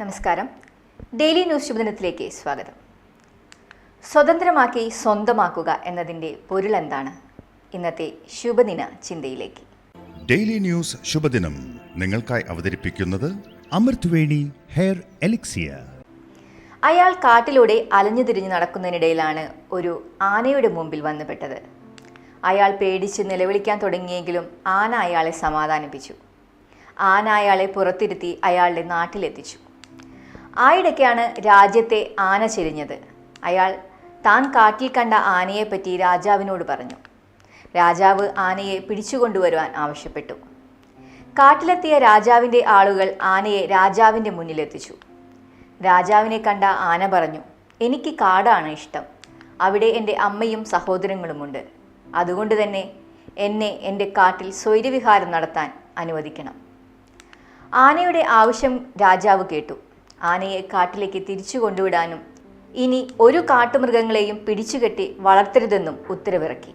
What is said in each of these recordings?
നമസ്കാരം. Daily news ശുഭദിനത്തിലേക്ക് സ്വാഗതം. സ്വതന്ത്രമാക്കി സ്വന്തമാക്കുക എന്നതിന്റെ പൊരുളെന്താണ് ഇന്നത്തെ ശുഭദിന ചിന്തയിലേക്ക്. ഡെയിലി ന്യൂസ് ശുഭദിനം നിങ്ങൾക്കായി അവതരിപ്പിക്കുന്നത് അമൃത്വേണി ഹെയർ എലിക്സിയ. അയാൾ കാട്ടിലൂടെ അലഞ്ഞു തിരിഞ്ഞു നടക്കുന്നതിനിടയിലാണ് ഒരു ആനയുടെ മുമ്പിൽ വന്നുപെട്ടത്. അയാൾ പേടിച്ച് നിലവിളിക്കാൻ തുടങ്ങിയെങ്കിലും ആന അയാളെ സമാധാനിപ്പിച്ചു. ആന അയാളെ പുറത്തിരുത്തി അയാളുടെ നാട്ടിലെത്തിച്ചു. ആയിടയ്ക്കാണ് രാജ്യത്തെ ആന ചെരിഞ്ഞത്. അയാൾ താൻ കാട്ടിൽ കണ്ട ആനയെപ്പറ്റി രാജാവിനോട് പറഞ്ഞു. രാജാവ് ആനയെ പിടിച്ചുകൊണ്ടുവരുവാൻ ആവശ്യപ്പെട്ടു. കാട്ടിലെത്തിയ രാജാവിന്റെ ആളുകൾ ആനയെ രാജാവിന്റെ മുന്നിലെത്തിച്ചു. രാജാവിനെ കണ്ട ആന പറഞ്ഞു എനിക്ക് കാടാണ് ഇഷ്ടം. അവിടെ എന്റെ അമ്മയും സഹോദരങ്ങളുമുണ്ട്. അതുകൊണ്ട് തന്നെ എന്നെ എന്റെ കാട്ടിൽ സ്വൈര്യവിഹാരം നടത്താൻ അനുവദിക്കണം. ആനയുടെ ആവശ്യം രാജാവ് കേട്ടു. ആനയെ കാട്ടിലേക്ക് തിരിച്ചു കൊണ്ടുവിടാനും ഇനി ഒരു കാട്ടുമൃഗങ്ങളെയും പിടിച്ചുകെട്ടി വളർത്തരുതെന്നും ഉത്തരവിറക്കി.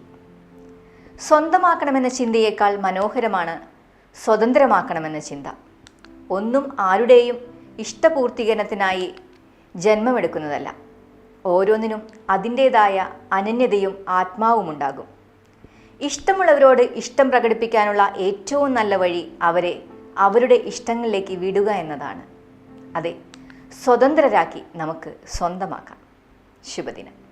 സ്വന്തമാക്കണമെന്ന ചിന്തയേക്കാൾ മനോഹരമാണ് സ്വതന്ത്രമാക്കണമെന്ന ചിന്ത. ഒന്നും ആരുടെയും ഇഷ്ടപൂർത്തീകരണത്തിനായി ജന്മമെടുക്കുന്നതല്ല. ഓരോന്നിനും അതിന്റേതായ അനന്യതയും ആത്മാവുമുണ്ടാകും. ഇഷ്ടമുള്ളവരോട് ഇഷ്ടം പ്രകടിപ്പിക്കാനുള്ള ഏറ്റവും നല്ല വഴി അവരെ അവരുടെ ഇഷ്ടങ്ങളിലേക്ക് വിടുക എന്നതാണ്. അതെ സ്വതന്ത്രരാക്കി നമുക്ക് സ്വന്തമാക്കാം. ശുഭദിനം.